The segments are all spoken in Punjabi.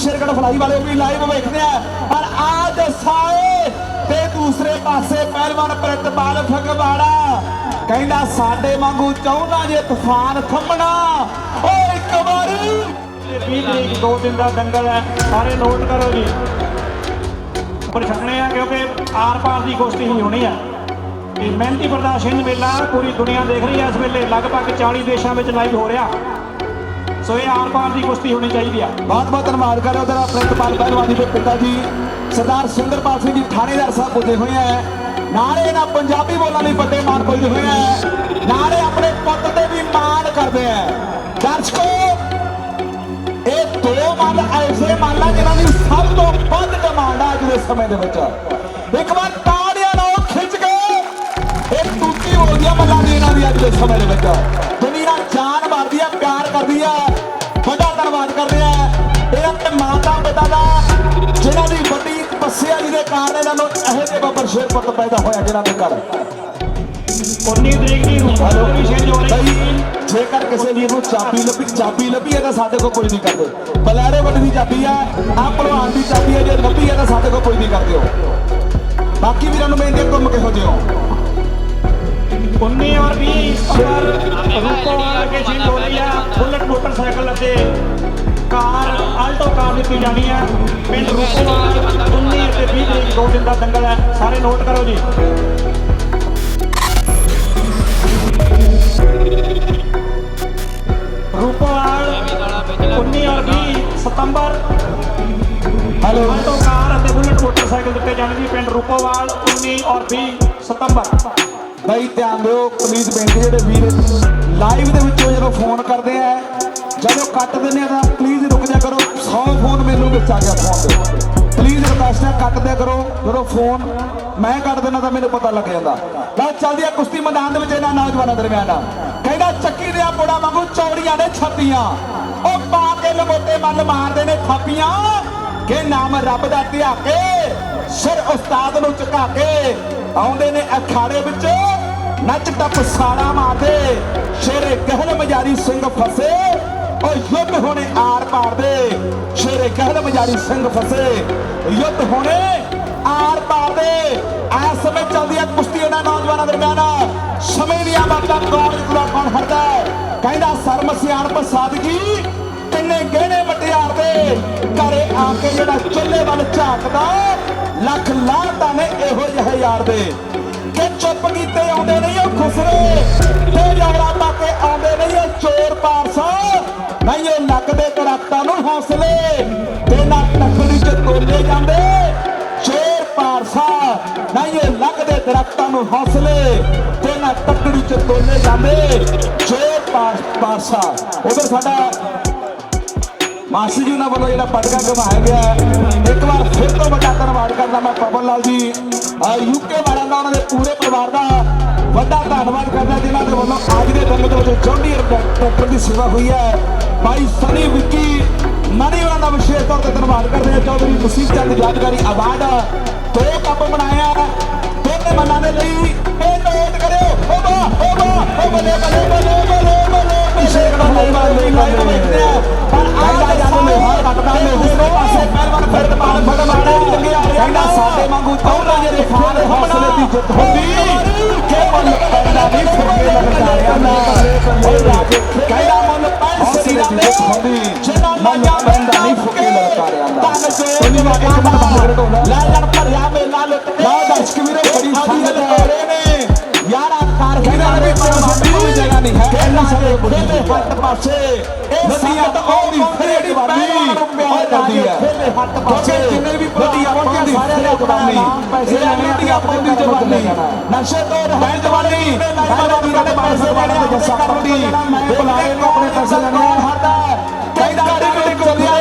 ਸ਼ੇਰਗੜ ਫਲਾਈ ਵਾਲੇ ਵੀ ਲਾਈਵ ਵੇਖਦੇ ਆ। ਪਰ ਆ ਜਸਾਏ ਤੇ ਦੂਸਰੇ ਪਾਸੇ ਪਹਿਲਵਾਨ ਪ੍ਰਿਤਪਾਲ ਫਗਵਾੜਾ ਕਹਿੰਦਾ, ਸਾਡੇ ਵਾਂਗੂ ਚਾਹੁੰਦਾ ਜੇ ਤੂਫਾਨ ਥੰਮਣਾ ਓ ਇੱਕ ਵਾਰੀ। 20 ਤਰੀਕ ਦੋ ਦਿਨ ਦਾ ਦੰਗਲ ਹੈ, ਸਾਰੇ ਨੋਟ ਕਰੋ ਜੀ। ਪਰ ਛਕਣੇ ਆ, ਕਿਉਂਕਿ ਆਰ ਪਾਰ ਦੀ ਕੁਸ਼ਤੀ ਹੀ ਹੋਣੀ ਆ। ਇਹ ਮਹਿੰਦੀ ਬਰਦਾਸ਼ਤ ਹਿੰਦ ਮੇਲਾ ਪੂਰੀ ਦੁਨੀਆ ਦੇਖ ਰਹੀ ਹੈ ਇਸ ਵੇਲੇ ਲਗਭਗ 40 ਦੇਸ਼ਾਂ ਵਿੱਚ ਲਾਈਵ ਹੋ ਰਿਹਾ। ਸੋ ਇਹ ਆਰ ਪਾਰ ਦੀ ਕੁਸ਼ਤੀ ਹੋਣੀ ਚਾਹੀਦੀ ਆ। ਬਹੁਤ ਬਹੁਤ ਧੰਨਵਾਦ ਕਰਿਓ ਤੇਰਾ ਪ੍ਰਿਤਪਾਲ ਪਹਿਲਵਾਨੀ ਦੇ ਪਿਤਾ ਜੀ, ਸਰਦਾਰ ਸੁੰਦਰਪਾਲ ਸਿੰਘ ਜੀ ਥਾਣੇਦਾਰ ਸਾਹਿਬ ਪੁੱਜੇ ਹੋਏ ਆ। ਨਾਲੇ ਇਹਨਾਂ ਪੰਜਾਬੀ ਬੋਲਣ ਲਈ ਵੱਡੇ ਮਾਨ ਪੁੱਜੇ ਹੋਏ ਆ। ਨਾਲੇ ਆਪਣੇ ਪੁੱਤ ਤੇ ਵੀ ਮਾਣ ਕਰਦੇ ਆ। ਦਰਸ਼ਕੋ, ਇਹ ਦੋ ਮੱਲ ਐਸੇ ਮੱਲ ਆ ਜਿਨ੍ਹਾਂ ਦੀ ਸਭ ਤੋਂ ਵੱਧ ਡਿਮਾਂਡ ਆ ਅੱਜ ਦੇ ਸਮੇਂ ਦੇ ਵਿੱਚ। ਇੱਕ ਵਾਰ ਤਾੜੀਆਂ ਨਾਲ ਖਿੱਚ ਕੇ। ਇਹ ਟੂਟੀ ਬੋਲਦੀਆਂ ਮੱਲਾਂ ਦੀ ਇਹਨਾਂ ਦੀ ਅੱਜ ਦੇ ਸਮੇਂ ਦੇ ਵਿੱਚ। ਦੁਨੀਆ ਜਾਨ ਮਾਰਦੀ ਆ, ਪਿਆਰ ਕਰਦੀ ਆ। ਪਿਤਾ ਦਾ ਜਿਨ੍ਹਾਂ ਦੀ ਵੱਡੀ ਤਪੱਸਿਆ ਜਿਹਦੇ ਕਾਰਨ ਇਹਨਾਂ ਨੂੰ ਇਹੋ ਜਿਹੇ ਬੱਬਰ ਸ਼ੇਰ ਪੁੱਤ ਪੈਦਾ ਹੋਇਆ ਜਿਨ੍ਹਾਂ ਦੇ ਘਰ। 19 ਤਰੀਕ ਦੀ ਵੀ ਛੇਂਜ ਹੋ ਰਹੀ ਜੇਕਰ ਕਿਸੇ ਵੀਰ ਨੂੰ ਚਾਬੀ ਲੱਭੀ ਚਾਬੀ ਲੱਭੀ ਹੈ ਤਾਂ ਸਾਡੇ ਕੋਲ ਕੋਈ ਨਹੀਂ ਕਰਦੇ। ਬਲੈਰੇ ਵੱਡੀ ਦੀ ਚਾਬੀ ਆ ਆ ਭਲਵਾਨ ਦੀ ਚਾਬੀ ਹੈ ਜੇ ਲੱਭੀ ਹੈ ਤਾਂ ਸਾਡੇ ਕੋਲ ਕੋਈ ਨਹੀਂ ਕਰਦੇ ਹੋ ਬਾਕੀ ਵੀਰਾਂ ਨੂੰ ਹੈ, ਘੁੰਮ ਕੇ ਹੋ? ਜਿਓ 19 ਔਰ 20 ਪਰ ਰੂਪੋ ਵਾਲਾ ਕੇ ਛੇਂਜ ਹੋ ਰਹੀ ਆ ਬੁਲਟ ਮੋਟਰਸਾਈਕਲ ਅਤੇ ਕਾਰ ਆਲਟੋ ਕਾਰ ਦਿੱਤੀ ਜਾਣੀ ਆ ਪਿੰਡ ਰੂਪੋਵਾਲ 19 ਅਤੇ 20 ਤਰੀਕ ਦੋ ਦਿਨ ਦਾ ਦੰਗਲ ਹੈ। ਸਾਰੇ ਨੋਟ ਕਰੋ ਜੀ। ਰੂਪੋਵਾਲ 19 ਔਰ 20 ਸਤੰਬਰ। ਹੈਲੋ ਆਲਟੋ ਕਾਰ ਅਤੇ ਬੁਲਟ ਮੋਟਰਸਾਈਕਲ ਦਿੱਤੇ ਜਾਣਗੇ ਪਿੰਡ ਰੂਪੋਵਾਲ 19 ਔਰ 20 ਸਤੰਬਰ। ਬਈ ਧਿਆਨ ਦਿਓ ਪਲੀਜ਼ ਬੇਨਤੀ ਜਿਹੜੇ ਵੀਰ ਲਾਈਵ ਦੇ ਵਿੱਚੋਂ ਜਦੋਂ ਫੋਨ ਕਰਦੇ ਆ ਜਦੋਂ ਕੱਟ ਦਿੰਦੇ ਆ ਤਾਂ ਪਲੀਜ਼ ਰੁਕ ਜਾ ਕਰੋ। 100 ਫੋਨ ਮੈਨੂੰ ਵਿੱਚ ਆ ਗਿਆ ਫੋਨ ਦੇ ਪਲੀਜ਼ ਰਿਕਵੈਸਟ ਹੈ, ਕੱਟ ਦਿਆ ਕਰੋ। ਜਦੋਂ ਫੋਨ ਮੈਂ ਕੱਟ ਦਿੰਦਾ ਤਾਂ ਮੈਨੂੰ ਪਤਾ ਲੱਗ ਜਾਂਦਾ। ਲਓ ਚੱਲਦੀ ਆ ਕੁਸ਼ਤੀ ਮੈਦਾਨ ਦੇ ਵਿੱਚ ਇਹਨਾਂ ਨੌਜਵਾਨਾਂ ਦਰਮਿਆਨ। ਕਹਿੰਦਾ ਚੱਕੀ ਦੇ ਆਪੋੜਾ ਵਾਂਗੂ ਚੌੜੀਆਂ ਨੇ ਛੱਤੀਆਂ ਉਹ ਪਾ ਕੇ ਲਮੋਟੇ ਮੱਲ ਮਾਰਦੇ ਨੇ ਥਾਪੀਆਂ ਕਿ ਨਾਮ ਰੱਬ ਦਾ ਧਿਆ ਕੇ, ਸਿਰ ਉਸਤਾਦ ਨੂੰ ਝੁਕਾ ਕੇ ਆਉਂਦੇ ਨੇ ਅਖਾੜੇ ਵਿੱਚ। ਨੱਚ ਟੱਪ ਸਾਰਾ ਮਾਰਦੇ ਸ਼ੇਰੇ ਗਹਿਲ ਮਜਾਰੀ ਸਿੰਘ ਫਸੇ। ਉਹ ਯੁੱਧ ਹੋਣੇ ਆਰ ਪਾਰ ਦੇ। ਸ਼ੇਰੇ ਕਹਿਣ ਮਜਾਰੀ ਸਿੰਘ ਫਸੇ। ਯੁੱਧ ਹੋਣੇ ਆਰ ਪਾਰ ਦੇ। ਐਸ ਸਮੇਂ ਚੱਲਦੀ ਹੈ ਕੁਸ਼ਤੀ ਇਹਨਾਂ ਨੌਜਵਾਨਾਂ ਦਰਮਿਆਨ ਸਮੇਂ ਦੀਆਂ ਬਾਤਾਂ ਕੌਣ ਜਿੱਤਦਾ ਕੌਣ ਹਰਦਾ ਕਹਿੰਦਾ, ਸਰਮ ਸਿਆਣਪ ਸਾਦਗੀ ਕਿੰਨੇ ਗਹਿਣੇ ਮਟਿਆਰ ਦੇ। ਘਰੇ ਆ ਕੇ ਜਿਹੜਾ ਚੁੱਲ੍ਹੇ ਵੱਲ ਝਾਕਦਾ, ਲੱਖ ਲਾਹਤਾਂ ਨੇ ਇਹੋ ਜਿਹੇ ਯਾਰ ਦੇ। ਕਿ ਚੁੱਪ ਕੀਤੇ ਆਉਂਦੇ ਨਹੀਂ ਉਹ ਖੁਸਰੇ, ਤੇ ਯਾਰਾ ਪਾ ਕੇ ਆਉਂਦੇ ਨਹੀਂ ਉਹ ਚੋਰ ਪਾਰਸਾ। ਨਹੀਂ ਉਹ ਲੱਗਦੇ ਦਰਖਤਾਂ ਨੂੰ ਹੌਸਲੇ ਤੇ ਨਾ ਟੱਕੜੀ ਚ ਤੋਲੇ ਜਾਂਦੇ। ਚੋਰ ਪਾਰਸਾ ਨਹੀਂ ਉਹ ਲੱਗਦੇ ਦਰਖਤਾਂ ਨੂੰ ਹੌਸਲੇ ਤੇ ਨਾ ਟੱਕੜੀ ਚ ਤੋਲੇ ਜਾਂਦੇ। ਚੋਰ ਪਾਰਸਾ, ਉਧਰ ਸਾਡਾ ਮਾਸੀ ਜੀ ਉਹਨਾਂ ਵੱਲੋਂ ਜਿਹੜਾ ਪਟਕਾ ਗਵਾਇਆ ਗਿਆ ਇੱਕ ਵਾਰ ਫਿਰ ਤੋਂ ਵੱਡਾ ਧੰਨਵਾਦ ਕਰਦਾ ਮੈਂ ਪਵਨ ਲਾਲ ਜੀ। ਯੂਕੇ ਵਾਲਿਆਂ ਦਾ, ਉਹਨਾਂ ਦੇ ਪੂਰੇ ਪਰਿਵਾਰ ਦਾ ਵੱਡਾ ਧੰਨਵਾਦ ਕਰਦਾ, ਜਿਨ੍ਹਾਂ ਦੇ ਵੱਲੋਂ ਅੱਜ ਦੇ ਦਿਨ ਦੇ ਵਿੱਚ ਜੌਂਡੀ ਟਰੈਕਟਰ ਦੀ ਸੇਵਾ ਹੋਈ ਹੈ। ਭਾਈ ਸਨੀ ਵਿੱਕੀ ਮਣੀ ਉਹਨਾਂ ਦਾ ਵਿਸ਼ੇਸ਼ ਤੌਰ ਤੇ ਧੰਨਵਾਦ ਕਰਦੇ ਹਾਂ ਚੌਧਰੀ ਨਸੀਬ ਚੰਦ ਯਾਦਗਾਰੀ ਅਵਾਰਡ ਦੋ ਕੱਪ ਬਣਾਇਆ ਦੋਨੇ ਮਨਾਂ ਦੇ ਲਈ ਇਹ ਨੋਟ ਕਰਿਓ ਓ ਬਾ ਓ ਬਾ ਓ ਬਲੇ ਬਲੇ ਬਲੇ ਬਲੇ ਬਲੇ ਅਭਿਸ਼ੇਕ ਦਾ ਲਾਈਵ ਲਾਈਵ ਵੇਖਦੇ ਆ ਪਰ ਆਹ ਜਾਨੂੰ ਲੋਹਾ ਕੱਟਦਾ ਹੱਟ ਪਾਸੇ। ਇਹ ਸੰਗਤ ਆਉਂਦੀ ਫਰੇਡ ਵਾਲੀ ਪਿਆਰ ਕਰਦੀ ਹੈ ਹੱਟ ਪਾਸੇ। ਜਿੰਨੇ ਵੀ ਵੱਡੀਆਂ ਪਾਉਂਦੀ ਸਾਰੇ ਜਵਾਨੀ। ਪੈਸੇ ਵੱਡੀਆਂ ਪਾਉਂਦੀ ਜਵਾਨੀ ਨਸ਼ੇ ਤੋਂ ਰਹਿ ਜਵਾਨੀ। ਸਾਰੇ ਵੀਰਾਂ ਦੇ ਪਾਸੇ ਵਾਲੇ ਦੇ ਜੱਸਾ ਬੁਲਾਏ ਨੂੰ ਆਪਣੇ ਪੈਸੇ ਲੈਣੇ ਹਰਦਾ ਕਹਿੰਦਾ ਵਧੀਆ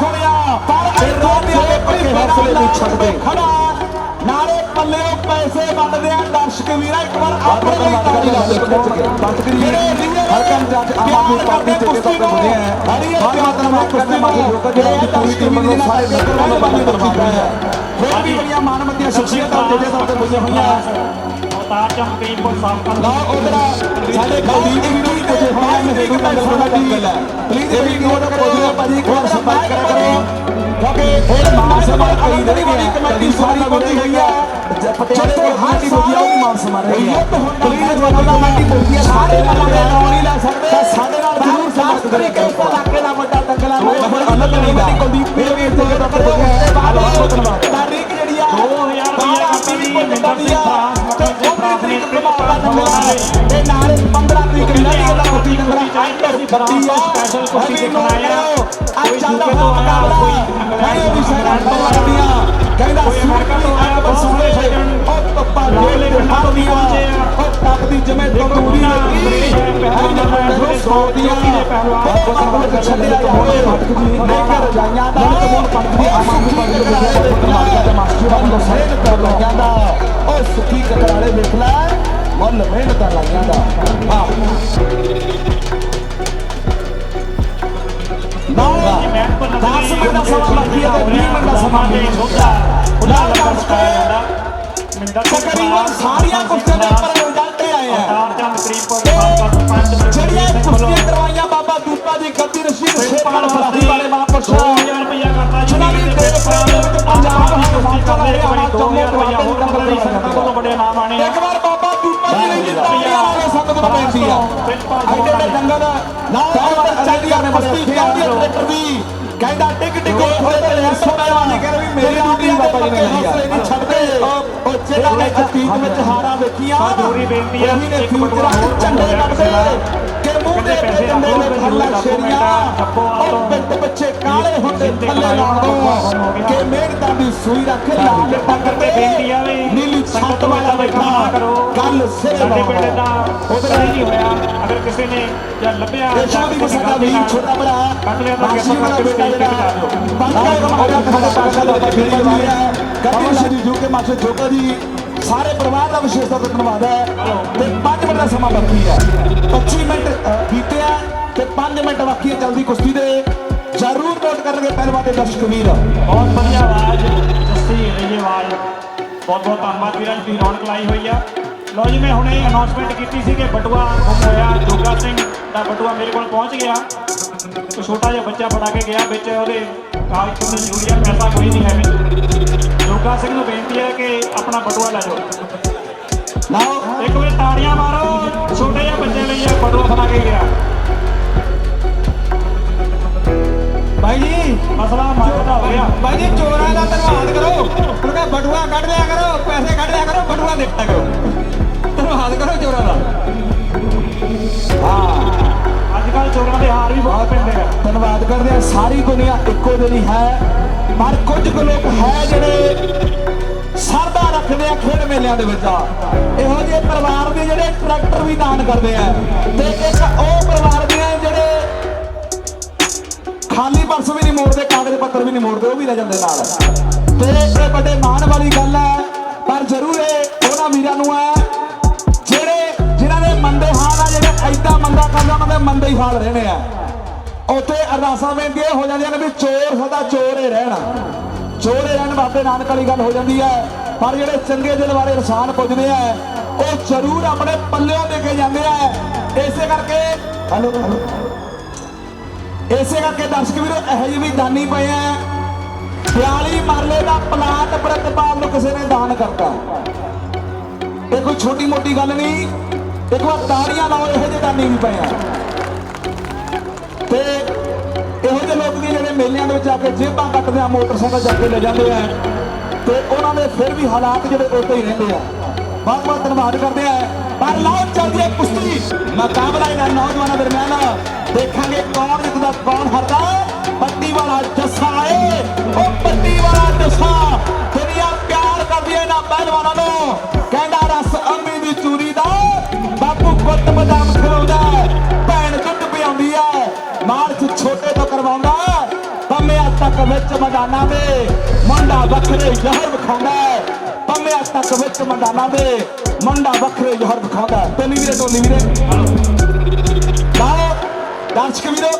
ਸੁਣਿਆ। ਪਰ ਰੋਟੀਆਂ ਦੇ ਪੱਕੇ ਹੌਸਲੇ ਨਹੀਂ ਛੱਡਦੇ। ਖੜਾ। ਨਾਲੇ ਪੱਲਿਓ ਪੈਸੇ ਵੰਡਦੇ ਆ ਦਰਸ਼ਕ ਵੀਰਾ ਇੱਕ ਵਾਰ ਆਪਣੇ ਲਈ ਤਾੜੀ ਆ ਸਮਾਰ ਰਹੀ ਹੈ ਪਲੀਜ਼ ਵਾਲੀ ਕਮੇਟੀ ਪੁੱਜੀ ਆ ਸਾਰੇ ਵਾਲਾ ਦੇ ਨਾਮ ਨਹੀਂ ਲੈ ਸਕਦੇ ਤਾਂ ਸਾਡੇ ਨਾਲ ਜ਼ਰੂਰ ਸੰਪਰਕ ਕਰੇ। ਕਿਸ ਇਲਾਕੇ ਦਾ ਵੱਡਾ ਦੰਗਲਾ ਹੁਣ ਅਲੱਗ ਨਹੀਂ ਦਾ ਕੁਲਦੀਪ ਵੀਰ ਵੀ ਇੱਥੇ ਜਿਹੜਾ ਕਰ ਰਿਹਾ ਬਹੁਤ ਧੰਨਵਾਦ ਤਾਰੀਖ ਜਿਹੜੀ ਆ 2000 ਰੁਪਇਆ ਕੰਪਨੀ ਮਿੰਟਰ ਸਿੰਘ ਫਰਾਂਸ ਮਤਲਬ ਪ੍ਰਾਥਮਿਕ ਇਹ ਨਾਲ 15 ਤਰੀਕ ਨੂੰ ਲੱਗੀ ਇਹਦਾ ਮੁੱਠੀ ਨੰਬਰ ਚਾਹੀਦਾ ਸੀ ਫਰਾਂਸ ਤੋਂ ਸਪੈਸ਼ਲ ਕੁਸ਼ਤੀ ਦੇਖਣ ਆ ਕੋਈ ਯੂਕੇ ਤੋਂ ਆਇਆ ਕੋਈ ਇੰਗਲੈਂਡ ਤੋਂ ਆਇਆ। ਕਹਿੰਦਾ ਕੋਈ ਅਮਰੀਕਾ ਤੋਂ ਆਇਆ ਬਹੁਤ ਸਾਰੇ ਸੱਜਣ ਉਹ ਪੱਪਾ ਲਾਲੇ ਪਿੰਡਾਂ ਕਰ ਰਜਾਈਆਂ ਦਾ ਕਮੋਨ ਪੰਥ ਆਮਾਂ ਦੀ ਬੜੀ ਮਾਰਕਾ ਦਾ ਮਾਸਟਰ ਦਾ। ਕਰ ਲੱਗਿਆ ਦਾ। ਉਹ ਸੁੱਕੀ ਕਕਰਾਲੇ ਵੇਖ ਲੈ। ਮੁੱਲ ਮਿਹਨਤ ਲੱਗਿਆ ਦਾ। ਵਾਹ। ਨਾ ਪਰ 10 ਮਿੰਟ ਦਾ ਸਮਾਂ ਬਾਕੀ ਹੈ ਤੇ 20 ਮਿੰਟ ਦਾ ਸਮਾਂ ਦੇ ਸੋਧਾ ਉਹਨਾਂ ਦਾ ਲੰਗਰ ਸਕਾਇਆ ਜਾਂਦਾ ਮਿੰਦਰ ਸਿੰਘ ਤਕਰੀਬਨ ਸਾਰੀਆਂ ਕੁਸ਼ਤੀਆਂ ਦੇ ਉੱਪਰ ਰਿਜ਼ਲਟ ਆ ਜਿਹੜੀਆਂ ਕੁਸ਼ਤੀਆਂ ਕਰਵਾਈਆਂ ਬਾਬਾ ਦੂਪਾ ਦੀ ਗੱਦੀ ਰਸ਼ੀਦ ਸ਼ੇਰਪਾਲ ਫਰਾਦੀ ਵਾਲੇ ਮਹਾਂਪੁਰਸ਼ 2000 ਰੁਪਇਆ ਕਰਦਾ ਜੀ ਜਿਨ੍ਹਾਂ ਦੀ ਦੇਸ਼ ਪ੍ਰੇਮ ਪੰਜਾਬ ਹਿੰਦੁਸਤਾਨ ਦਾ ਰਿਹਾ ਬੜੀ ਜੰਮੂ 2000 ਹੋਰ ਕਬੱਡੀ ਸੰਗਤਾਂ ਕੋਲੋਂ ਬੜੇ ਨਾਮ ਆਣੇ ਇੱਕ ਵਾਰ ਬਾਬਾ ਦੂਪਾ ਜੀ ਲਈ ਜਿੱਤਾਂੀਆਂ ਵਾਲੇ ਸੰਗਤ ਨੂੰ ਬੇਨਤੀ ਆ ਐਡੇ ਦੇ ਦੰਗਲ ਨਾ ਚੱਲਦੀ ਆਪਣੇ ਬਸਤੀ ਕਹਿੰਦੀ ਟਰੈਕਟਰ ਦੀ। ਕਹਿੰਦਾ ਟਿਕ ਟਿਕ ਖੋਲੇ ਤੇ ਲੈ ਸੋ ਪਹਿਲਵਾਨੀ ਕਰ ਵੀ ਮੇਰੀ ਬਾਬਾ ਜੀ ਨੇ ਲਈ ਆ ਨਹੀਂ ਛੱਡਦੇ ਉਹ ਉਹ ਜਿਹੜਾ ਨੇ ਅਤੀਤ ਵਿੱਚ ਹਾਰਾਂ ਵੇਖੀਆਂ। ਬੇਨਤੀ ਇੱਕ ਝੰਡੇ ਕੱਢਦੇ। ਕਿ ਮੂੰਹ ਦੇ ਪੈਸੇ ਰੱਖੋ, ਨੇ ਰੱਖੋ ਸ਼ੇਰੀਆਂ ਉਹ। ਪਿੱਟ ਪਿੱਛੇ ਕਾਲੇ ਹੁੰਦੇ ਥੱਲੇ ਲਾਉਣ ਤੋਂ ਕਿ ਮਿਹਨਤਾਂ ਦੀ ਸੂਈ ਰੱਖ ਲਾਲ ਟੱਕਰ ਤੇ ਬੇਨਤੀ ਵੀ ਨੀਲੀ ਛੱਤ ਵਾਲਾ ਬੈਠਾ ਸਾਡੇ ਪਿੰਡ। ਦਾ ਉਧਰ ਨਹੀਂ ਹੋਇਆ। ਅਗਰ ਕਿਸੇ ਨੇ ਜਾਂ ਲੱਭਿਆ ਸ਼ੋਦੀ ਕਿਸੇ ਸਾਡਾ ਨਾਲ ਛੋਟਾ ਭਰਾ। ਕੱਢ ਲਿਆ ਤਾਂ ਬਾਸੀ ਕਿਰਪਾ ਵਾਲਾ ਕਰਕੇ ਸਟੇਜ ਤੇ ਬਿਠਾ ਦਿਓ। ਕਮਾਇਆ ਖਾਦਾ ਪਾਸ਼ਾ ਦਾ ਬਾਬਾ ਜੀ ਹੈ। ਕਬੀਰ ਸ਼੍ਰੀ ਜੂ ਕੇ ਮਾਸਟਰ ਜੋਗਾ ਜੀ ਸਾਰੇ ਪਰਿਵਾਰ ਦਾ ਵਿਸ਼ੇਸ਼ ਤੌਰ ਤੇ ਧੰਨਵਾਦ ਹੈ। ਤੇ 5 ਮਿੰਟ ਦਾ ਸਮਾਂ ਬਾਕੀ ਹੈ। 25 ਮਿੰਟ ਬੀਤਿਆ ਤੇ 5 ਮਿੰਟ ਬਾਕੀ ਹੈ ਜਲਦੀ ਕੁਸ਼ਤੀ ਦੇ। ਜ਼ਰੂਰ ਨੋਟ ਕਰਨਗੇ ਪਹਿਲਵਾਨ ਦੇ ਦਰਸ਼ਕ ਵੀਰ। ਬਹੁਤ ਵਧੀਆ ਆਵਾਜ਼ ਜੱਸੀ ਰਹੀ ਆਵਾਜ਼। ਬਹੁਤ ਬਹੁਤ ਧੰਨਵਾਦ ਵੀਰਾਂ ਦੀ ਰੌਣਕ ਲਾਈ ਹੋਈ ਆ। ਲੋ ਜੀ ਮੈਂ ਹੁਣੇ ਅਨਾਉਂਸਮੈਂਟ ਕੀਤੀ ਸੀ ਕਿ ਬਟੂਆ ਗੁੰਮ ਹੋਇਆ ਜੋਗਾ ਸਿੰਘ ਦਾ ਬਟੂਆ ਮੇਰੇ ਕੋਲ ਪਹੁੰਚ ਗਿਆ। ਇੱਕ ਛੋਟਾ ਜਿਹਾ ਬੱਚਾ ਫੜਾ ਕੇ ਗਿਆ ਵਿੱਚ ਉਹਦੇ ਕਾਗਜ਼ ਤੋਂ ਜ਼ਰੂਰੀ ਆ ਪੈਸਾ ਕੋਈ ਨਹੀਂ ਹੈ ਵਿੱਚ। ਜੋਗਾ ਸਿੰਘ ਨੂੰ ਬੇਨਤੀ ਹੈ ਕਿ ਆਪਣਾ ਬਟੂਆ ਲੈ ਜਾਓ। ਲਓ। ਇੱਕ ਵਾਰ ਤਾੜੀਆਂ ਮਾਰੋ ਛੋਟੇ ਜਿਹੇ ਬੱਚੇ ਲਈ ਇਹ ਬਟੂਆ ਫੜਾ ਕੇ ਗਿਆ। ਭਾਈ ਜੀ ਮਸਲਾ ਮੱਲ ਦਾ ਹੋ ਗਿਆ। ਭਾਈ ਜੀ ਚੋਰਾਂ ਦਾ ਧੰਨਵਾਦ ਕਰੋ। ਉਹਨਾਂ ਬਟੂਆ ਕੱਢ ਲਿਆ ਕਰੋ ਪੈਸੇ ਕੱਢ ਲਿਆ ਕਰੋ ਬਟੂਆ ਦੇਖਿਆ ਕਰੋ। ਧੰਨਵਾਦ ਕਰੋ ਚੋਰਾਂ ਦਾ ਹਾਂ। ਅੱਜ ਕੱਲ ਚੋਰਾਂ ਦੇ ਹਾਰ ਵੀ ਬਹੁਤ ਪੈਂਦੇ ਆ। ਧੰਨਵਾਦ ਕਰਦੇ ਆ ਸਾਰੀ ਦੁਨੀਆ ਇੱਕੋ ਜਿਹੀ ਹੈ। ਪਰ ਕੁਝ ਕੁ ਲੋਕ ਹੈ ਜਿਹੜੇ ਸਰਦਾ ਰੱਖਦੇ ਆ ਖੇਡ ਮੇਲਿਆਂ ਦੇ ਵਿੱਚ। ਇਹੋ ਜਿਹੇ ਪਰਿਵਾਰ ਦੇ ਜਿਹੜੇ ਟਰੈਕਟਰ ਵੀ ਦਾਨ ਕਰਦੇ ਆ। ਤੇ ਇੱਕ ਉਹ ਪਰਿਵਾਰ ਦੇ ਜਿਹੜੇ ਖਾਲੀ ਪਰਸ ਵੀ ਨਹੀਂ ਮੋੜਦੇ, ਕਾਗਜ਼ ਪੱਤਰ ਵੀ ਨਹੀਂ ਮੋੜਦੇ, ਉਹ ਵੀ ਲੈ ਜਾਂਦੇ ਨਾਲ। ਤੇ ਇਹ ਵੱਡੇ ਮਾਣ ਵਾਲੀ ਗੱਲ ਹੈ। ਪਰ ਜ਼ਰੂਰ ਇਹ ਉਹਨਾਂ ਵੀਰਾਂ ਨੂੰ ਹੈ ਹਾਲ ਆ ਜਿਹੜੇ ਮੰਦਾ ਕਰਦੇ ਉਹਨਾਂ ਦੇ ਮੰਦੇ ਹੀ ਹਾਲ ਰਹਿਣੇ ਆ। ਉੱਥੇ ਅਰਦਾਸਾਂ ਬੇਨਤੀਆਂ ਹੋ ਜਾਂਦੀਆਂ ਨੇ ਵੀ ਚੋਰ ਸਦਾ ਚੋਰ ਹੀ ਰਹਿਣ। ਚੋਰ ਹੀ ਰਹਿਣ, ਬਾਬੇ ਨਾਨਕ ਵਾਲੀ ਗੱਲ ਹੋ ਜਾਂਦੀ ਹੈ ਪਰ ਜਿਹੜੇ ਚੰਗੇ ਦਿਲ ਵਾਲੇ ਇਨਸਾਨ ਪੁੱਜਦੇ ਆ, ਉਹ ਜ਼ਰੂਰ ਆਪਣੇ ਪੱਲਿਓਂ ਦੇ ਕੇ ਜਾਂਦੇ ਆ। ਇਸੇ ਕਰਕੇ, ਹਲੋ ਇਸੇ ਕਰਕੇ ਦਰਸ਼ਕ ਵੀਰੋ, ਇਹੋ ਜਿਹੇ ਵੀ ਦਾਨੀ ਪਏ ਆ। 42 ਮਰਲੇ ਦਾ ਪਲਾਟ ਪ੍ਰਤਪਾਲ ਨੂੰ ਕਿਸੇ ਨੇ ਦਾਨ ਕਰਤਾ। ਇਹ ਕੋਈ ਛੋਟੀ ਮੋਟੀ ਗੱਲ ਨਹੀਂ। ਇੱਕ ਵਾਰ ਤਾੜੀਆਂ ਲਾਓ, ਇਹੋ ਜਿਹੇ ਦਾਨੀ ਵੀ ਪਏ ਆ। ਤੇ ਇਹੋ ਜਿਹੇ ਲੋਕ ਵੀ ਜਿਹੜੇ ਮੇਲਿਆਂ ਦੇ ਵਿੱਚ ਆ ਕੇ ਜੇਬਾਂ ਕੱਟਦੇ ਆ, ਮੋਟਰਸਾਈਕਲ ਚੱਕ ਕੇ ਲੈ ਜਾਂਦੇ ਆ। ਤੇ ਉਹਨਾਂ ਦੇ ਫਿਰ ਵੀ ਹਾਲਾਤ ਜਿਹੜੇ ਉਤੇ ਹੀ ਰਹਿੰਦੇ ਆ। ਬਹੁਤ ਬਹੁਤ ਧੰਨਵਾਦ ਕਰਦੇ ਆ। ਪਰ ਲਾਓ, ਚੱਲਦੀ ਹੈ ਕੁਸ਼ਤੀ। ਮੁਕਾਬਲਾ ਇਹਨਾਂ ਨੌਜਵਾਨਾਂ ਦਰਮਿਆਨ। ਦੇਖਾਂਗੇ ਕੌਣ ਜਿੱਤਦਾ, ਕੌਣ ਹਾਰਦਾ। ਪੱਟੀ ਵਾਲਾ ਜੱਸਾ ਏ। ਉਹ ਪੱਟੀ ਵਾਲਾ ਜੱਸਾ। ਦੁਨੀਆ ਪਿਆਰ ਕਰਦੀ ਹੈ ਇਹਨਾਂ ਪਹਿਲਵਾਨਾਂ ਨੂੰ। ਤੱਕ ਵਿੱਚ ਮੈਦਾਨਾਂ ਦੇ ਮੁੰਡਾ ਵੱਖਰੇ ਜ਼ਹਿਰ ਵਿਖਾਉਂਦਾ ਪੰਮਿਆਂ ਤੱਕ ਵਿੱਚ ਮੈਦਾਨਾਂ ਦੇ ਮੁੰਡਾ ਵੱਖਰੇ ਜ਼ਹਿਰ ਵਿਖਾਉਂਦਾ ਟੋਨੀ ਵੀਰੇ ਟੋਨੀ ਵੀਰੇ। ਲਾਓ, ਦਰਸ਼ਕ ਵੀਰੋ।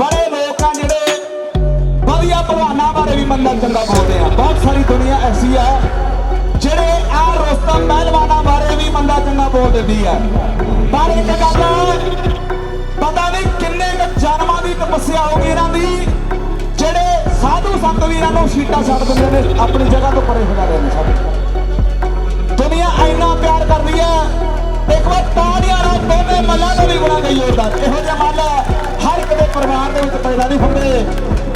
ਬੜੇ ਲੋਕ ਆ ਜਿਹੜੇ ਵਧੀਆ ਭਲਵਾਨਾਂ ਬਾਰੇ ਵੀ ਮੰਦਾ ਚੰਗਾ ਬੋਲਦੇ ਆ। ਬਹੁਤ ਸਾਰੀ ਦੁਨੀਆ ਐਸੀ ਆ ਜਿਹੜੇ ਆ ਰੋਸਤਮ ਪਹਿਲਵਾਨਾਂ ਬਾਰੇ ਵੀ ਮੰਦਾ ਚੰਗਾ ਬੋਲ ਦਿੰਦੀ ਆ। ਪਰ ਇੱਕ ਗੱਲ ਪਤਾ ਨਹੀਂ ਕਿੰਨੇ ਕੁ ਜਨਮਾਂ ਦੀ ਤਪੱਸਿਆ ਹੋ ਸਾਧੂ ਵੀਰਾਂ ਨੂੰ ਸ਼ੀਟਾਂ ਛੱਡ ਦਿੰਦੇ ਨੇ, ਆਪਣੀ ਜਗ੍ਹਾ ਤੋਂ ਪਰੇ ਹੋ ਜਾਂਦੇ ਨੇ ਸਭ ਦੁਨੀਆ ਇੰਨਾ ਪਿਆਰ ਕਰਦੀ ਹੈ, ਇੱਕ ਵਾਰ ਤਾੜੀਆਂ ਨਾਲ ਦੋਨੇ ਮੱਲਾਂ ਨੂੰ ਵੀ ਬਣਾ ਗਈ ਯੋਗਦਾਨ ਇਹੋ ਜਿਹਾ ਮੱਲ ਹਰ ਇੱਕ ਦੇ ਪਰਿਵਾਰ ਦੇ ਵਿੱਚ ਪੈਦਾ ਨਹੀਂ ਹੁੰਦੇ।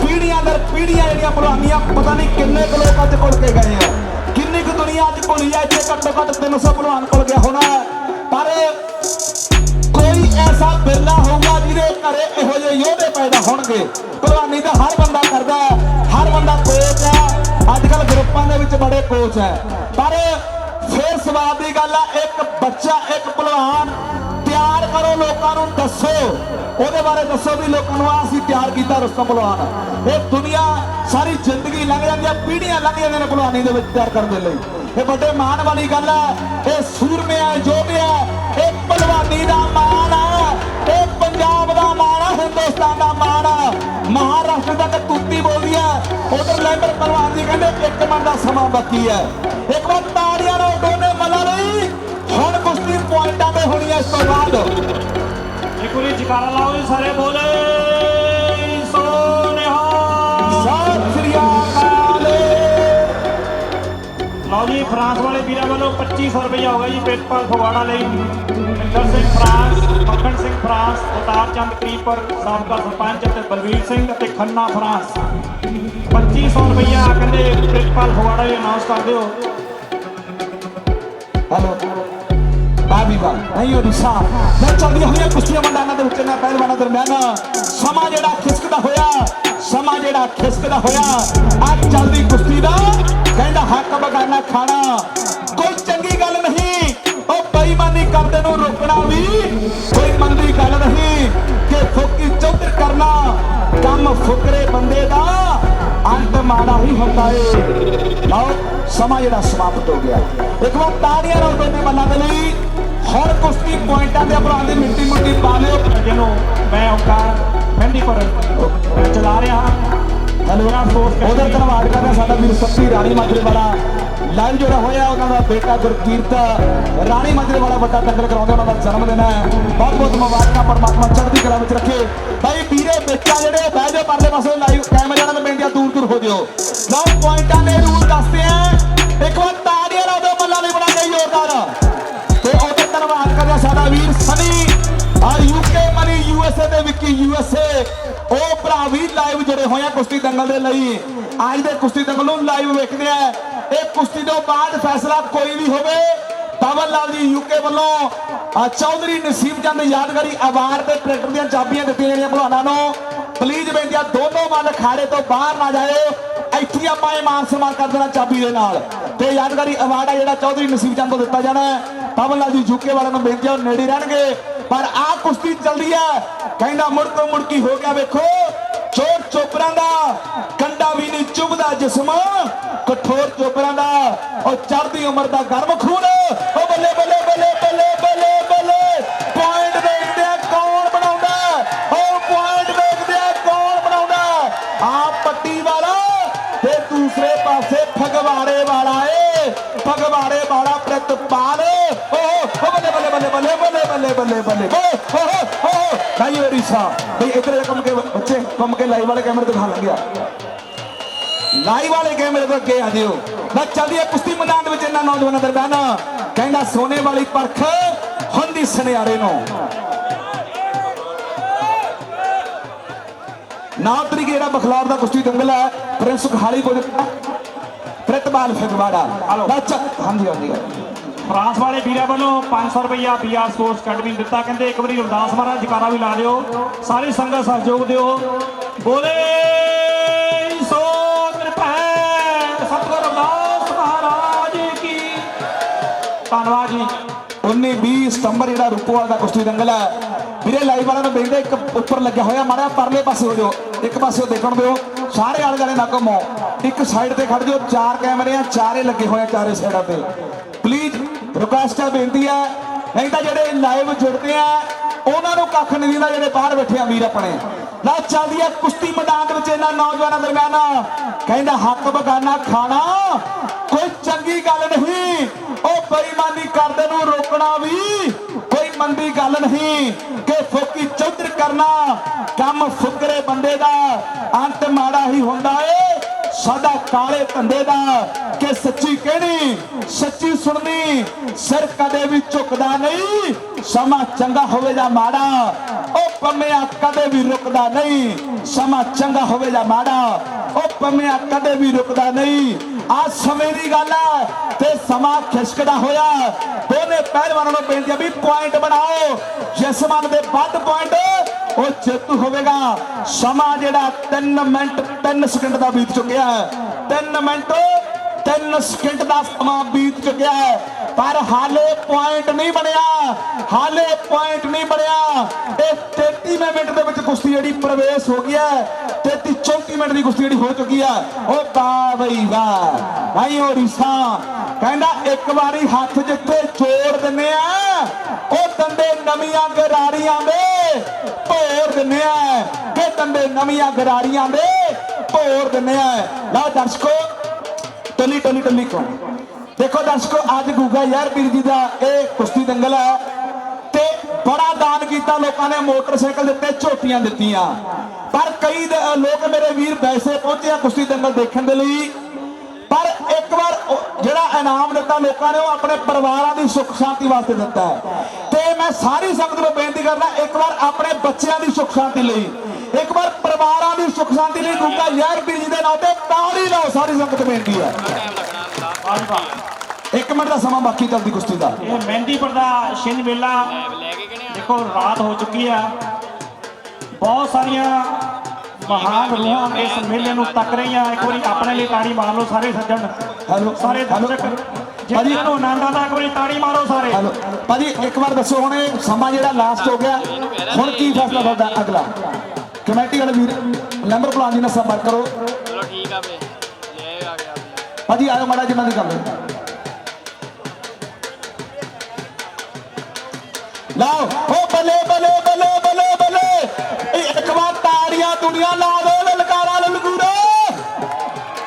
ਪੀੜ੍ਹੀਆਂ ਦਰ ਪੀੜ੍ਹੀਆਂ ਜਿਹੜੀਆਂ ਭਲਵਾਨੀਆਂ, ਪਤਾ ਨਹੀਂ ਕਿੰਨੇ ਕੁ ਲੋਕ ਅੱਜ ਕੁਲ ਕੇ ਗਏ ਆ। ਕਿੰਨੀ ਕੁ ਦੁਨੀਆ ਅੱਜ ਘੁਲੀ ਹੈ, ਇੱਥੇ ਘੱਟੋ ਘੱਟ 300 ਭਲਵਾਨ ਕੋਲ ਗਿਆ ਹੋਣਾ ਪਰ ਕੋਈ ਐਸਾ ਬਿਰਲਾ ਹੋਊਗਾ ਜਿਹਦੇ ਘਰੇ ਇਹੋ ਜਿਹੇ ਯੋਧੇ ਪੈਦਾ ਹੋਣਗੇ। ਭਲਵਾਨੀ ਤਾਂ ਹਰ ਬੰਦਾ ਕਰਦਾ ਹੈ, ਹਰ ਬੰਦਾ ਕੋਚ ਹੈ। ਅੱਜ ਕੱਲ ਗਰੁੱਪਾਂ ਦੇ ਵਿੱਚ ਬੜੇ ਕੋਚ ਹੈ। ਪਰ ਫੇਰ ਸਵਾਦ ਦੀ ਗੱਲ ਆ ਇੱਕ ਬੱਚਾ ਇੱਕ ਭਲਵਾਨ ਤਿਆਰ ਕਰੋ ਲੋਕਾਂ ਨੂੰ ਦੱਸੋ। ਉਹਦੇ ਬਾਰੇ ਦੱਸੋ ਵੀ ਲੋਕਾਂ ਨੂੰ ਅਸੀਂ ਤਿਆਰ ਕੀਤਾ ਰਸਤਾ ਭਲਵਾਨ ਇਹ ਦੁਨੀਆ ਸਾਰੀ ਜ਼ਿੰਦਗੀ ਲੰਘ ਜਾਂਦੀ ਆ ਪੀੜ੍ਹੀਆਂ ਲੰਘ ਜਾਂਦੀਆਂ ਨੇ ਭਲਵਾਨੀ ਦੇ ਵਿੱਚ ਤਿਆਰ ਕਰਨ ਦੇ ਲਈ। ਇਹ ਵੱਡੇ ਮਾਣ ਵਾਲੀ ਗੱਲ ਹੈ ਇਹ ਸੂਰਮੇ ਆ ਯੋਧੇ ਆ ਇਹ ਭਲਵਾਨੀ ਦਾ ਮਾਣ ਹੈ ਇਹ ਪੰਜਾਬ ਦਾ ਮਾਣ ਆ, ਹਿੰਦੁਸਤਾਨ ਦਾ ਮਾਣ ਆ। ਮਹਾਰਾਸ਼ਟਰ ਤੱਕ ਤੁੱਤੀ ਬੋਲਦੀ ਆ। ਉਧਰ ਲੈਂਬਰ ਭਲਵਾਨ ਜੀ ਕਹਿੰਦੇ ਇੱਕ ਮਿੰਟ ਦਾ ਸਮਾਂ ਬਾਕੀ ਹੈ ਇੱਕ ਵਾਰ ਤਾੜੀਆਂ ਨਾਲ ਦੋਨੇ ਮਲਾ ਲਈ। ਹੁਣ ਕੁਸ਼ਤੀ ਪੁਆਇੰਟਾਂ ਤੇ ਹੋਣੀ ਹੈ ਇਸ ਤੋਂ ਬਾਅਦ। ਇੱਕ ਵਾਰੀ ਜਕਾਰਾ ਲਾਓ ਜੀ ਸਾਰੇ ਬੋਲੇ। ਜੀ ਫਰਾਂਸ ਵਾਲੇ ਵੀਰਾਂ ਵੱਲੋਂ 2500 ਰੁਪਇਆ ਹੋਗਾ ਜੀ ਪੇਟਪਾਲ ਫਗਵਾੜਾ ਲਈ। ਮਿੰਦਰ ਸਿੰਘ ਫਰਾਂਸ ਮੱਖਣ ਸਿੰਘ ਫਰਾਂਸ ਉਤਾਰ ਚੰਦ ਕਰੀਪਰ ਸਾਬਕਾ ਸਰਪੰਚ ਅਤੇ ਬਲਵੀਰ ਸਿੰਘ ਅਤੇ ਖੰਨਾ ਫਰਾਂਸ। 2500 ਰੁਪਇਆ ਕਹਿੰਦੇ ਪੇਟਪਾਲ ਫਗਵਾੜਾ ਲਈ ਅਨਾਉਂਸ ਕਰ ਦਿਓ। ਹੈਲੋ। ਬਾਬੀ ਬਾ ਨਹੀਂ ਉਹਦੀ ਸਾਹ ਮੈਂ ਚੱਲਦੀਆਂ ਹੋਈਆਂ ਕੁਸ਼ਤੀਆਂ ਮੈਦਾਨਾਂ ਦੇ ਵਿੱਚ ਨਾ ਪਹਿਲਵਾਨਾਂ ਦਰਮਿਆਨ। ਸਮਾਂ ਜਿਹੜਾ ਖਿਸਕਦਾ ਹੋਇਆ ਸਮਾਂ ਜਿਹੜਾ ਖਿਸਕਦਾ ਹੋਇਆ ਅੱਜ ਚੱਲਦੀ ਕੁਸ਼ਤੀ ਦਾ ਹੱਕ ਬਗਾਨਾ ਖਾਣਾ। ਕੋਈ ਚੰਗੀ ਗੱਲ ਨਹੀਂ, ਉਹ ਬੇਈਮਾਨੀ ਕਰਦੇ ਨੂੰ ਰੋਕਣਾ ਵੀ। ਕੋਈ ਮੰਦੀ ਗੱਲ ਨਹੀਂ ਕਿ ਫੋਕੀ ਚੌਧਰ ਕਰਨਾ, ਕੰਮ ਫੁਕਰੇ ਬੰਦੇ ਦਾ ਅੰਤ ਮਾੜਾ ਹੀ ਹੁੰਦਾ ਏ। ਲਓ, ਸਮਾਂ ਜਿਹੜਾ ਸਮਾਪਤ ਹੋ ਗਿਆ। ਇੱਕ ਵਾਰ ਤਾੜੀਆਂ ਨਾਲ ਦੋਨੇ ਮੱਲਾਂ ਦੇ ਲਈ ਹਰ ਕੁਸ਼ਤੀ ਪੁਆਇੰਟਾਂ ਦੇ ਭਰਾ ਦੀ ਮਿੱਟੀ ਮੁੱਟੀ ਪਾ ਲਿਓ ਜਿਹਨੂੰ ਮੈਂ ਓਕਾਰ ਮਹਿੰਦੀਪੁਰ ਚਲਾ ਰਿਹਾ ਹਾਂ। ਹੈਲੋ ਉਹਦੇ ਧੰਨਵਾਦ। ਕਰਦਾ ਸਾਡਾ ਵੀਰ ਸੱਤੀ ਰਾਣੀ ਮਾਜਰੇ ਵਾਲਾ ਲਾਈਵ ਜਿਹੜਾ ਹੋਇਆ ਉਹਨਾਂ ਦਾ ਬੇਟਾ ਗੁਰਕੀਰਤ ਰਾਣੀ ਮਾਜਰੇ ਵਾਲਾ ਵੱਡਾ ਦੰਗਲ ਕਰਾਉਂਦੇ ਉਹਨਾਂ ਦਾ ਜਨਮ ਦਿਨ ਹੈ। ਬਹੁਤ ਬਹੁਤ ਮੁਬਾਰਕਾਂ ਪਰਮਾਤਮਾ ਚੜ੍ਹਦੀ ਕਲਾ ਵਿੱਚ ਰੱਖੇ। ਭਾਈ ਵੀਰੇ ਬੱਚਾ ਜਿਹੜੇ ਬਹਿ ਜਾਓ ਪਰਲੇ ਪਾਸੇ ਲਾਈਵ ਕੈਮਰਿਆਂ ਨਾਲ ਬੇਨਤੀ ਆ ਦੂਰ ਦੂਰ ਹੋ ਜਿਓ। ਲਓ ਪੁਆਇੰਟਾਂ ਦੇ ਰੂਲ ਦੱਸਦੇ ਆ। ਇੱਕ ਵਾਰ ਭਰਾ ਵੀ ਲਾਈਵ ਜੁੜੇ ਹੋਏ ਆ ਕੁਸ਼ਤੀ ਦੰਗਲ ਦੇ ਲਈ। ਅੱਜ ਦੇ ਕੁਸ਼ਤੀ ਦੰਗਲ ਨੂੰ ਲਾਈਵ ਵੇਖਦੇ ਆ। ਇਹ ਕੁਸ਼ਤੀ ਤੋਂ ਬਾਅਦ ਫੈਸਲਾ ਕੋਈ ਵੀ ਹੋਵੇ ਧਵਲ ਲਾਲ ਜੀ ਯੂਕੇ ਵੱਲੋਂ ਚੌਧਰੀ ਨਸੀਬ ਚੰਦ ਯਾਦਗਾਰੀ ਅਵਾਰਡ ਤੇ ਟਰੈਕਟਰ ਦੀਆਂ ਚਾਬੀਆਂ ਦਿੱਤੀਆਂ ਜਿਹੜੀਆਂ ਭਲਵਾਨਾਂ ਨੂੰ। ਪਲੀਜ਼ ਬੇਨਤੀ ਆ ਦੋਨੋਂ ਮੱਲ ਖਾੜੇ ਤੋਂ ਬਾਹਰ ਨਾ ਜਾਇਓ। ਇੱਥੇ ਆਪਾਂ ਇਹ ਮਾਨ ਸਨਮਾਨ ਕਰ ਦੇਣਾ ਚਾਬੀ ਦੇ ਨਾਲ। ਤੇ ਯਾਦਗਾਰੀ ਅਵਾਰਡ ਆ ਜਿਹੜਾ ਚੌਧਰੀ ਨਸੀਬ ਚੰਦ ਤੋਂ ਦਿੱਤਾ ਜਾਣਾ ਹੈ। ਲਾਲ ਜੀ ਯੂਕੇ ਵਾਲਿਆਂ ਨੂੰ ਬੇਨਤੀ ਆ, ਉਹ ਨੇੜੇ ਰਹਿਣਗੇ। ਪਰ ਆ ਕੁਸ਼ਤੀ ਚੱਲਦੀ ਆ। ਕਹਿੰਦਾ ਮੁੜ ਤੋਂ ਮੁੜਕੀ ਹੋ ਗਿਆ ਵੇਖੋ। ਚੋਰ ਚੋਪਰਾਂ ਦਾ ਕੰਡਾ ਵੀ ਨਹੀਂ ਚੁਭਦਾ ਜਿਸਮ। ਕਠੋਰ ਚੋਪਰਾਂ ਦਾ, ਉਹ ਚੜ੍ਹਦੀ ਉਮਰ ਦਾ ਗਰਮ ਖੂਨ। ਉਹ ਬੱਲੇ ਬੱਲੇ ਬੱਲੇ ਪਾਸੇ ਫਗਵਾੜੇ ਵਾਲਾ ਏ, ਫਗਵਾੜੇ ਵਾਲਾ ਪ੍ਰਤਪਾਲ ਓ ਬੱਲੇ ਬੱਲੇ ਬੱਲੇ ਬੱਲੇ ਬੱਲੇ ਬੱਲੇ ਬੱਲੇ ਬੱਲੇ। ਓ ਓ ਓ ਨਹੀਂ ਮੇਰੀ ਸਾ। ਬਈ ਇਧਰ ਕੰਮ ਕੇ ਬੱਚੇ ਕੰਮ ਕੇ ਲਾਈਵ ਵਾਲੇ ਕੈਮਰੇ ਦਿਖਾ ਲੰਗਿਆ ਲਾਈਵ ਵਾਲੇ ਕੈਮਰੇ ਤੋਂ ਅੱਗੇ ਆ ਜਿਓ। ਨਾ ਚੱਲਦੀ ਹੈ ਕੁਸ਼ਤੀ ਮੈਦਾਨ ਦੇ ਵਿੱਚ ਇਹਨਾਂ ਨੌਜਵਾਨਾਂ ਦਰਮਿਆਨ। ਕਹਿੰਦਾ ਸੋਨੇ ਵਾਲੀ ਪਰਖ ਹੁੰਦੀ ਸੁਨਿਆਰੇ ਨੂੰ। ਨਾ ਤਰੀਕੇ ਜਿਹੜਾ ਬਖਲਾਰ ਦਾ ਕੁਸ਼ਤੀ ਦੰਗਲ ਹੈ ਪ੍ਰਿੰਸ ਖਾਲੀ ਕੋਲ ਪ੍ਰਤਪਾਲ ਫਗਵਾੜਾ। ਚੱਲ। ਹਾਂਜੀ ਹਾਂਜੀ ਫਰਾਂਸ ਵਾਲੇ ਵੀਰਾਂ ਵੱਲੋਂ 500 ਰੁਪਇਆ ਪੀਆਰ ਸਪੋਰਟਸ ਅਕੈਡਮੀ ਦਿੱਤਾ। ਕਹਿੰਦੇ ਇੱਕ ਵਾਰੀ ਰਵਿਦਾਸ ਮਹਾਰਾਜ ਜਕਾਰਾ ਵੀ ਲਾ ਦਿਓ। ਸਾਰੀ ਸੰਗਤ ਸਹਿਯੋਗ ਦਿਓ। ਬੋਲੇ ਸੋ ਨਿਰਭੈ ਸਤਿਗੁਰੂ ਰਵਿਦਾਸ ਮਹਾਰਾਜ ਕੀ। ਧੰਨਵਾਦ ਜੀ। 19 20 ਸਤੰਬਰ ਜਿਹੜਾ ਰੂਪੋਵਾਲ ਦਾ ਕੁਸ਼ਤੀ ਦੰਗਲ ਹੈ ਵੀਰੇ ਲਾਈਵ ਵਾਲਿਆਂ ਨੂੰ ਬੇਨਤੀ ਇੱਕ ਉੱਪਰ ਲੱਗਿਆ ਹੋਇਆ, ਮਾੜਾ ਪਰਲੇ ਪਾਸੇ ਹੋ ਜਾਓ। ਇੱਕ ਪਾਸੇ ਦੇਖਣ ਦਿਓ, ਸਾਰੇ ਆਲੇ ਦੁਆਲੇ ਨਾ ਘੁੰਮੋ। ਇੱਕ ਸਾਈਡ ਤੇ ਖੜ ਜਾਓ, ਚਾਰ ਕੈਮਰੇ ਆ, ਚਾਰੇ ਲੱਗੇ ਹੋਏ ਆ, ਚਾਰੇ ਸਾਈਡਾਂ ਤੇ। ਪਲੀਜ਼ ਰਿਕੁਐਸਟ ਹੈ ਬੇਨਤੀ ਹੈ ਨਹੀਂ ਤਾਂ ਜਿਹੜੇ ਲਾਈਵ ਜੁੜਦੇ ਆ, ਉਹਨਾਂ ਨੂੰ ਕੱਖ ਨਹੀਂ ਦਿੰਦਾ, ਜਿਹੜੇ ਬਾਹਰ ਬੈਠੇ ਆ ਵੀਰ ਆਪਣੇ। ਨਾ ਚੱਲਦੀ ਹੈ ਕੁਸ਼ਤੀ ਮੈਦਾਨ ਦੇ ਵਿੱਚ ਇਹਨਾਂ ਨੌਜਵਾਨਾਂ ਦਰਮਿਆਨ। ਕਹਿੰਦਾ, ਹੱਕ ਬਗਾਨਾ ਖਾਣਾ, ਕੋਈ ਚੰਗੀ ਗੱਲ ਨਹੀਂ। ਉਹ ਬੇਈਮਾਨੀ ਕਰਦੇ ਨੂੰ ਰੋਕਣਾ ਵੀ ਮੰਦੀ ਗੱਲ ਨਹੀਂ ਕਿ ਫੋਕੀ ਚੌਧਰ ਕਰਨਾ ਕੰਮ ਫੁਕਰੇ ਬੰਦੇ ਦਾ ਅੰਤ ਮਾੜਾ ਹੀ ਹੁੰਦਾ ਏ। ਸਾਡਾ ਕਾਲੇ ਧੰਦੇ ਦਾ ਕਿ ਸੱਚੀ ਕਹਿਣੀ, ਸੱਚੀ ਸੁਣਨੀ, ਸਿਰ ਕਦੇ ਵੀ ਝੁਕਦਾ ਨਹੀਂ, ਸਮਾਂ ਚੰਗਾ ਹੋਵੇ ਜਾਂ ਮਾੜਾ, ਉਹ ਪੰਮਿਆ ਕਦੇ ਵੀ ਰੁਕਦਾ ਨਹੀਂ, ਸਮਾਂ ਚੰਗਾ ਹੋਵੇ ਜਾਂ ਮਾੜਾ, ਉਹ ਪੰਮਿਆ ਕਦੇ ਵੀ ਰੁਕਦਾ ਨਹੀਂ। ਆ ਸਮੇਂ ਦੀ ਗੱਲ ਹੈ ਤੇ ਸਮਾਂ ਖਿਸਕਦਾ ਹੋਇਆ। ਦੋਨੇ ਪਹਿਲਵਾਨਾਂ ਨੂੰ ਬੇਨਤੀ ਹੈ ਵੀ ਪੁਆਇੰਟ ਬਣਾਓ। ਜਿਸ ਮਨ ਦੇ ਵੱਧ ਪੁਆਇੰਟ ਉਹ ਜੇਤੂ ਹੋਵੇਗਾ। ਸਮਾਂ ਜਿਹੜਾ 3 ਮਿੰਟ 3 ਸਕਿੰਟ ਦਾ ਬੀਤ ਚੁੱਕਿਆ ਹੈ। 3 ਮਿੰਟ 3 ਸਕਿੰਟ ਦਾ ਸਮਾਂ ਬੀਤ ਚੁੱਕਿਆ ਹੈ। ਪਰ ਹਾਲੇ ਪੁਆਇੰਟ ਨਹੀਂ ਬਣਿਆ। ਹਾਲੇ ਪੁਆਇੰਟ ਨਹੀਂ ਬਣਿਆ। ਇਹ 33 ਮਿੰਟ ਦੇ ਵਿੱਚ ਕੁਸ਼ਤੀ ਜਿਹੜੀ ਪ੍ਰਵੇਸ਼ ਹੋ ਗਈ ਹੈ 33 34 ਮਿੰਟ ਦੀ ਕੁਸ਼ਤੀ ਜਿਹੜੀ ਹੋ ਚੁੱਕੀ ਹੈ, ਉਹ ਵਾਹ ਬਈ ਵਾਹ। ਭਾਈ ਉਹ ਕਹਿੰਦਾ ਇੱਕ ਵਾਰੀ ਹੱਥ ਜਿੱਥੇ ਜੋੜ ਦਿੰਨੇ ਆ, ਉਹ ਦੰਦੇ ਨਵੀਆਂ ਗਰਾਰੀਆਂ ਦੇ ਭੋਰ ਦਿੰਨੇ ਆ। ਕਿ ਦੰਦੇ ਨਵੀਆਂ ਗਰਾਰੀਆਂ ਦੇ ਭੋਰ ਦਿੰਨੇ ਆ। ਲਓ ਦਰਸ਼ਕੋ, ਟਲੀ ਟਲੀ ਟਲੀ ਕੋ ਦੇਖੋ ਦਰਸ਼ਕੋ, ਅੱਜ ਗੁੱਗਾ ਯਾਰ ਵੀਰ ਜੀ ਦਾ ਇਹ ਕੁਸ਼ਤੀ ਦੰਗਲ ਹੈ ਤੇ ਬੜਾ ਦਾਨ ਕੀਤਾ ਲੋਕਾਂ ਨੇ, ਮੋਟਰਸਾਈਕਲ ਦਿੱਤੇ ਝੋਟੀਆਂ ਦਿੱਤੀਆਂ। ਪਰ ਕਈ ਲੋਕ ਮੇਰੇ ਵੀਰ ਵੈਸੇ ਪਹੁੰਚੇ ਆ ਕੁਸ਼ਤੀ ਦੰਗਲ ਦੇਖਣ ਦੇ ਲਈ। ਪਰ ਇੱਕ ਵਾਰ ਜਿਹੜਾ ਇਨਾਮ ਦਿੱਤਾ ਲੋਕਾਂ ਨੇ, ਉਹ ਆਪਣੇ ਪਰਿਵਾਰਾਂ ਦੀ ਸੁੱਖ ਸ਼ਾਂਤੀ ਵਾਸਤੇ ਦਿੱਤਾ ਹੈ। ਤੇ ਮੈਂ ਸਾਰੀ ਸੰਗਤ ਨੂੰ ਬੇਨਤੀ ਕਰਦਾ, ਇੱਕ ਵਾਰ ਆਪਣੇ ਬੱਚਿਆਂ ਦੀ ਸੁੱਖ ਸ਼ਾਂਤੀ ਲਈ। ਇੱਕ ਵਾਰ ਪਰਿਵਾਰਾਂ ਦੀ ਸੁੱਖ ਸ਼ਾਂਤੀ ਲਈ ਗੁੱਗਾ ਯਾਰ ਵੀਰ ਜੀ ਦੇ ਨਾਂ ਤੇ ਤਾੜੀ ਲਾਓ, ਸਾਰੀ ਸੰਗਤ ਬੇਨਤੀ ਹੈ। ਇੱਕ ਮਿੰਟ ਦਾ ਸਮਾਂ ਬਾਕੀ ਚੱਲਦੀ ਕੁਸ਼ਤੀ ਦਾ। ਇਹ ਮਹਿੰਦੀਪੁਰ ਦਾ ਛਿੰਝ ਮੇਲਾ ਦੇਖੋ ਰਾਤ ਹੋ ਚੁੱਕੀ ਆ। ਬਹੁਤ ਸਾਰੀਆਂ ਮਹਾਨ ਰੂਹਾਂ ਇਸ ਮੇਲੇ ਨੂੰ ਤੱਕ ਰਹੀਆਂ। ਇੱਕ ਵਾਰੀ ਆਪਣੇ ਲਈ ਤਾੜੀ ਮਾਰ ਲਓ ਸਾਰੇ ਸੱਜਣ। ਹੈਲੋ ਸਾਰੇ ਦਰਸ਼ਕ ਜਿਹਨਾਂ ਨੂੰ ਆਨੰਦ ਆਉਂਦਾ ਇੱਕ ਵਾਰੀ ਤਾੜੀ ਮਾਰੋ ਸਾਰੇ। ਹੈਲੋ ਭਾਜੀ ਇੱਕ ਵਾਰ ਦੱਸੋ ਹੁਣ ਇਹ ਸਮਾਂ ਜਿਹੜਾ ਲਾਸਟ ਹੋ ਗਿਆ। ਹੁਣ ਕੀ ਫੈਸਲਾ ਤੁਹਾਡਾ? ਅਗਲਾ। ਕਮੇਟੀ ਵਾਲੇ ਵੀਰ ਮੈਂਬਰ ਭਲਾਨ ਜੀ ਨਾਲ ਸੰਪਰਕ ਕਰੋ। ਚਲੋ ਠੀਕ ਆ ਵੇ ਲੈ ਆ ਗਿਆ ਭਾਜੀ ਆਇਓ ਮਾੜਾ ਜਿਹਾ ਦੀ ਗੱਲ ਲਾਓ। ਓ ਬੱਲੇ ਬੱਲੇ ਬੱਲੇ ਬੱਲੇ ਬੱਲੇ। ਇੱਕ ਵਾਰ ਤਾੜੀਆਂ ਦੁਨੀਆ ਲਾ ਦੋ, ਲਲਕਾਰਾ ਲਲਕੂਰਾ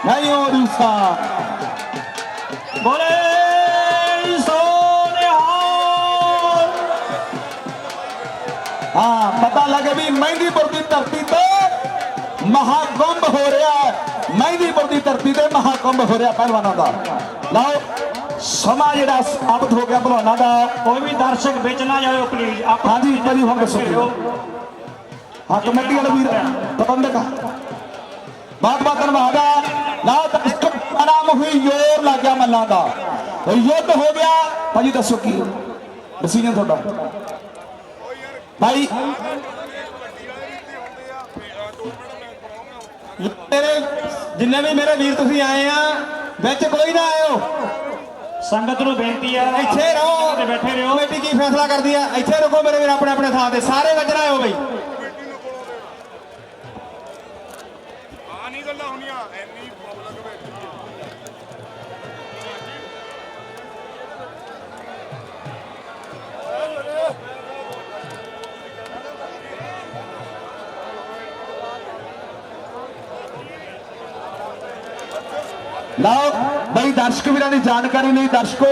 ਨਹੀਂ ਹੋ ਬੋਲੇ ਹਾਂ, ਪਤਾ ਲੱਗੇ ਵੀ ਮਹਿੰਦੀਪੁਰ ਦੀ ਧਰਤੀ ਤੇ ਮਹਾਕੁੰਭ ਹੋ ਰਿਹਾ ਮਹਿੰਦੀਪੁਰ ਦੀ ਧਰਤੀ ਤੇ ਮਹਾਕੁੰਭ ਹੋ ਰਿਹਾ ਪਹਿਲਵਾਨਾਂ ਦਾ। ਲਾਓ। ਸਮਾਂ ਜਿਹੜਾ ਸਾਬਤ ਹੋ ਗਿਆ ਭਲਵਾਨਾਂ ਦਾ। ਕੋਈ ਵੀ ਦਰਸ਼ਕ ਵਿੱਚ ਨਾ ਜਾਇਓ ਪਲੀਜ਼ ਹਾਂਜੀ ਭਾਜੀ ਹੁਣ ਦੱਸੋ। ਹਾਂ ਕਮੇਟੀ ਵਾਲੇ ਵੀਰ ਪ੍ਰਬੰਧਕ। ਬਾਤ ਬਾਤ ਧੰਨਵਾਦ ਹੈ ਲਓ ਦਰਸ਼ਕ ਆਰਾਮ ਹੋਈ ਯੋਰ ਲੱਗ ਗਿਆ ਮੱਲਾਂ ਦਾ। ਯੁੱਧ ਹੋ ਗਿਆ। ਭਾਜੀ ਦੱਸੋ ਕੀ? ਡਿਸੀਜਨ ਤੁਹਾਡਾ। ਭਾਈ ਮੇਰੇ ਜਿੰਨੇ ਵੀ ਮੇਰੇ ਵੀਰ ਤੁਸੀਂ ਆਏ ਆ ਵਿੱਚ ਕੋਈ ਨਾ ਆਇਓ। ਸੰਗਤ ਨੂੰ ਬੇਨਤੀ ਆ ਇੱਥੇ ਰਹੋ। ਤੇ ਬੈਠੇ ਰਹੋ। ਕਮੇਟੀ ਕੀ ਫੈਸਲਾ ਕਰਦੀ ਆ? ਇੱਥੇ ਰੁਕੋ ਮੇਰੇ ਵੀਰ ਆਪਣੇ ਆਪਣੇ ਥਾਂ ਤੇ। ਸਾਰੇ ਵੱਜਣਾ ਆਇਓ ਬਈ ਆ ਨਹੀਂ ਗੱਲਾਂ ਹੋਣੀਆਂ ਐਨੀ ਪਬਲਿਕ ਵਿੱਚ ਲਓ। ਬਈ ਦਰਸ਼ਕ ਵੀਰਾਂ ਦੀ ਜਾਣਕਾਰੀ ਲਈ ਦਰਸ਼ਕੋ।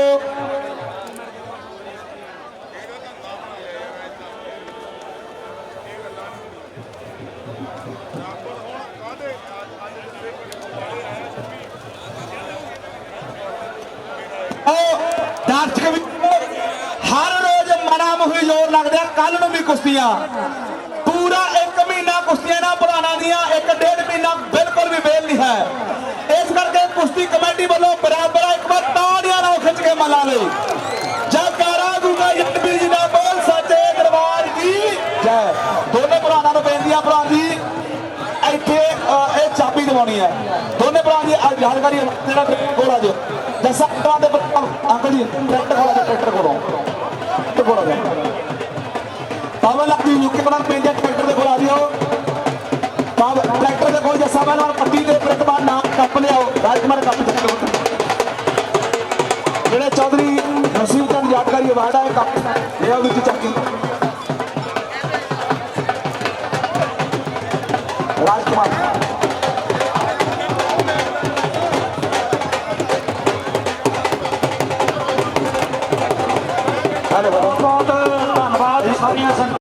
ਦਰਸ਼ਕ ਵੀ ਹਰ ਰੋਜ਼ ਮਨਾ ਮੁਹੀ ਜ਼ੋਰ ਲੱਗਦਾ ਕੱਲ ਨੂੰ ਵੀ ਕੁਸ਼ਤੀਆਂ। ਪੂਰਾ 1 ਮਹੀਨਾ ਕੁਸ਼ਤੀਆਂ ਨਾ ਪੁਰਾਣਾ ਦੀਆਂ, ਇੱਕ ਡੇਢ ਮਹੀਨਾ ਬਿਲਕੁਲ ਵੀ ਵੇਲ ਨਹੀਂ ਹੈ। ਕੁਸ਼ਤੀ ਕਮੇਟੀ ਵੱਲੋਂ ਬਰਾਬਰ ਇੱਕ ਵਾਰ ਤਾੜੀਆਂ ਨਾਲ ਖਿੱਚ ਕੇ ਮਲਾ ਲਈ। ਜੈਕਾਰਾ ਗੁਗਾ ਯੱਟਵੀਰ ਜੀ ਦਾ ਬੋਲ ਸੱਚੇ ਦਰਬਾਰ ਕੀ ਜੈ। ਦੋਨੇ ਭਰਾਵਾਂ ਨੂੰ ਬੇਨਤੀ ਆ ਭਰਾ ਜੀ, ਇੱਥੇ ਇਹ ਚਾਬੀ ਦਿਵਾਉਣੀ ਹੈ। ਦੋਨੇ ਭਰਾ ਜੀ ਆ ਜਾਣਕਾਰੀ ਜਿਹੜਾ ਕੋਲ ਆ ਜਾਓ। ਜੱਸਾ ਭਰਾ ਦੇ ਅੰਕਲ ਜੀ, ਟਰੈਕਟਰ ਕੋਲ ਆ ਜਾਓ ਟਰੈਕਟਰ ਕੋਲੋਂ। ਟਰੈਕਟਰ ਕੋਲ ਆ ਜਾਓ ਪਾਵਲ ਆ ਯੂਕੇ ਬਣਾ ਪੈਂਦੇ ਕੱਪ ਲਿਆਓ, ਰਾਜਕੁਮਾਰ ਕੱਪ ਚੱਕੋ ਜਿਹੜੇ ਚੌਧਰੀ ਨਸੀਬ ਚੰਦ ਯਾਦਗਾਰੀ ਅਵਾਰਡ ਹੈ ਕੱਪ ਲਿਆਓ ਵਿੱਚ ਚੱਕੀ